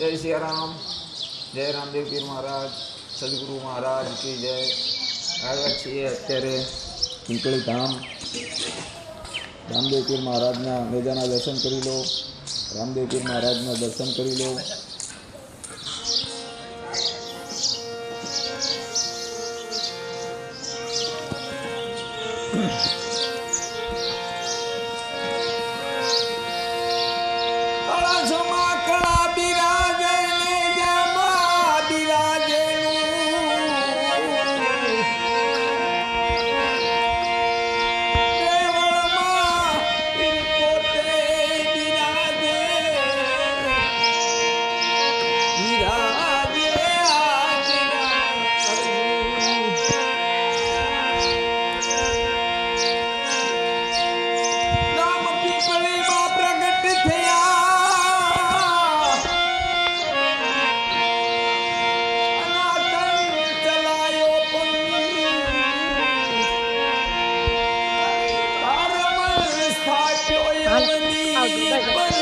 જય સિયારામ જય રામદેવ પીર મહારાજ સદગુરુ મહારાજ કી જય આવ્યા છીએ અત્યારે પિંપળી ધામ રામદેવ પીર મહારાજના મેજાના દર્શન કરી લો રામદેવ પીર મહારાજના દર્શન કરી લો કળશમાં 好了，好，再见。